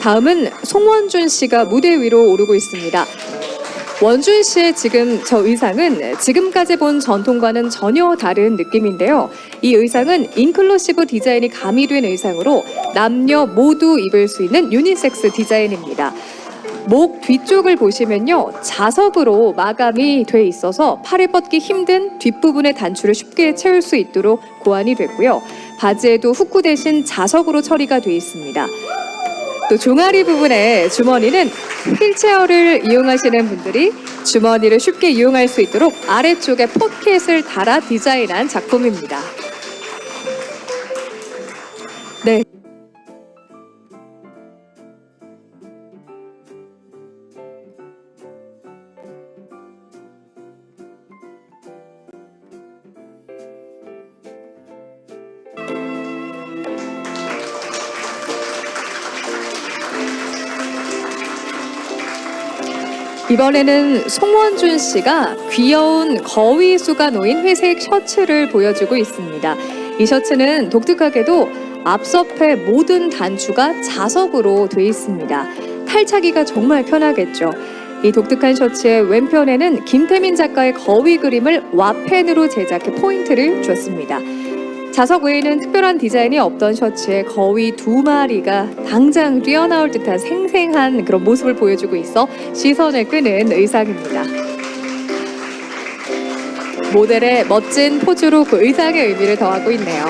다음은 송원준 씨가 무대 위로 오르고 있습니다. 원준 씨의 지금 저 의상은 지금까지 본 전통과는 전혀 다른 느낌인데요. 이 의상은 인클루시브 디자인이 가미된 의상으로 남녀 모두 입을 수 있는 유니섹스 디자인입니다. 목 뒤쪽을 보시면요. 자석으로 마감이 돼 있어서 팔을 뻗기 힘든 뒷부분의 단추를 쉽게 채울 수 있도록 고안이 됐고요. 바지에도 후크 대신 자석으로 처리가 돼 있습니다. 또 종아리 부분의 주머니는 휠체어를 이용하시는 분들이 주머니를 쉽게 이용할 수 있도록 아래쪽에 포켓을 달아 디자인한 작품입니다. 네. 이번에는 송원준 씨가 귀여운 거위수가 놓인 회색 셔츠를 보여주고 있습니다. 이 셔츠는 독특하게도 앞섭의 모든 단추가 자석으로 돼 있습니다. 탈차기가 정말 편하겠죠. 이 독특한 셔츠의 왼편에는 김태민 작가의 거위 그림을 와펜으로 제작해 포인트를 줬습니다. 자석 외에는 특별한 디자인이 없던 셔츠에 거위 두 마리가 당장 뛰어나올 듯한 생생한 그런 모습을 보여주고 있어 시선을 끄는 의상입니다. 모델의 멋진 포즈로 그 의상의 의미를 더하고 있네요.